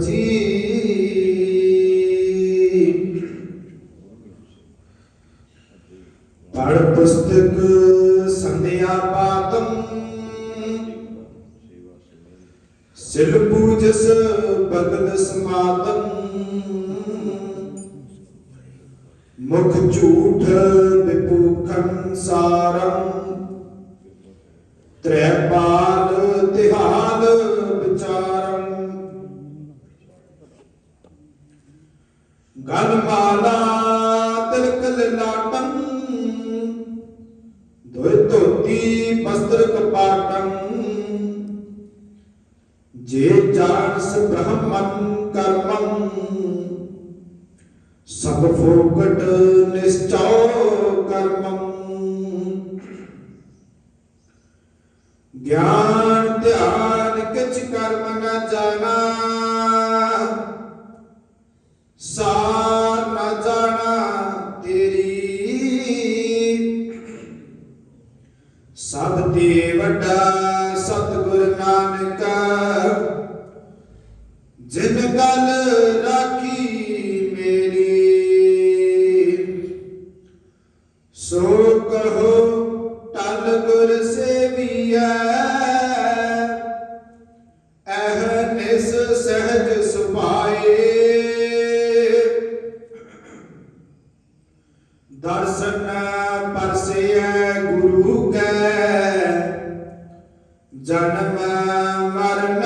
ਜੀ ਪੜ ਪੁਸਤਕ ਸੰਧਿਆ ਪਾਤਮ ਸਿਲ ਪੂਜਸ ਬਗਲ ਸਮਾਤਮ ਮੁਖ ਝੂਠ ਵਿਪੂਖੰ ਸਾਰੰ। ਤ੍ਰੈ ਤਿਹਾਲ ਦੁਇ ਧੋਤੀ ਬਸਤਰ ਕਪਾਟੰ। ਜੇ ਜਾਣਸ ਬ੍ਰਹਮੰ ਕਰਮੰ, ਸਭ ਫੋਕਟ ਨਿਸ਼ਚਉ ਕਰਮੰ। ਗਿਆਨ ਧਿਆਨ ਕਿਛ ਕਰਮ ਨਾ ਜਾਣਾ। ਜਿਨ ਗਲ ਰਾਖੀ ਮੇਰੀ, ਸੋ ਕਹੋ ਟਲ ਗੁਰ ਸੇਵੀਐ ਅਹ ਨਿਸ ਸਹਿਜ ਸੁਭਾਏ। ਦਰਸ਼ਨ ਪਰਸਿਐ ਗੁਰੂ ਕੈ, ਜਨਮ ਮਰਨ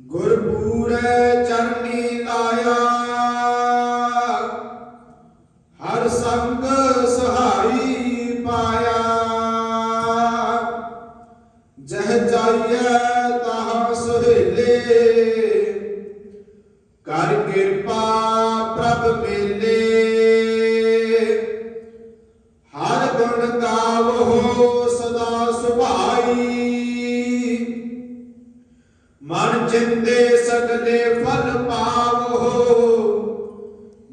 ਗੁਰਪੂਰੈ ਚਰਨੀ ਤਾਇਆ। ਹਰ ਸੰਗ ਸਹਾਈ ਪਾਇਆ। ਜਹ ਜਾਈਐ ਤਹਾਂ ਸੁਹੇਲੇ। ਕਰ ਕਿਰਪਾ ਪ੍ਰਭ ਮੇਲੇ। ਮਨ ਚਿੰਦੇ ਸਗਲੇ ਫਲ ਪਾਵੋ।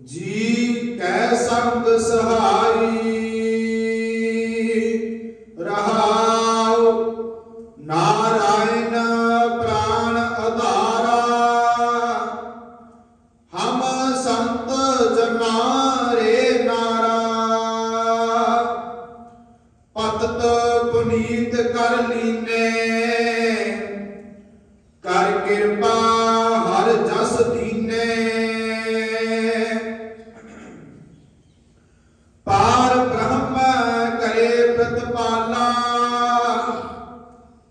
ਜੀ ਕੈ ਸੰਗ ਸਹਾਈ, ਰਹਾਉ ਨਾਰਾਇਣ ਪ੍ਰਾਣ ਆਧਾਰਾ ਹਮ ਸੰਤ ਜਮਾਰੇ ਨਾਰਾ, ਪਤਤ ਪੁਨੀਤ ਕਰ ਲੀਨੇ। ਕਰ ਕਿਰਪਾ ਹਰ ਜਸ ਦੀਨੇ। ਪਾਰ ਬ੍ਰਹਮ ਕਰੇ ਪ੍ਰਤਪਾਲਾ।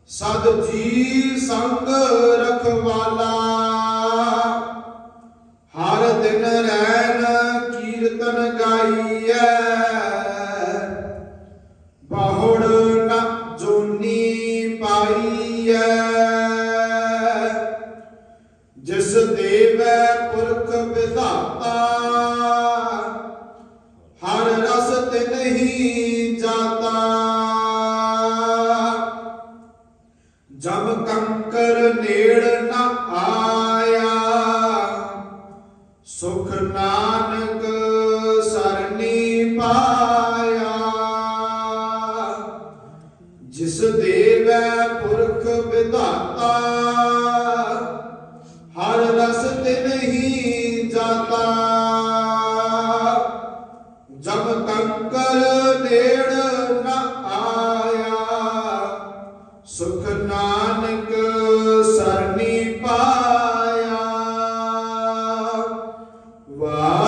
ਸਦ ਜੀ ਸੰਗ ਰਖਵਾਲਾ। ਹਰ ਦਿਨ ਰਹਿਣ ਜਬ ਕੰਕਰ ਨੇੜ ਨ ਆਇਆ ਸੁਖ ਨਾਨਕ ਸਰਨੀ ਪਾ Uau!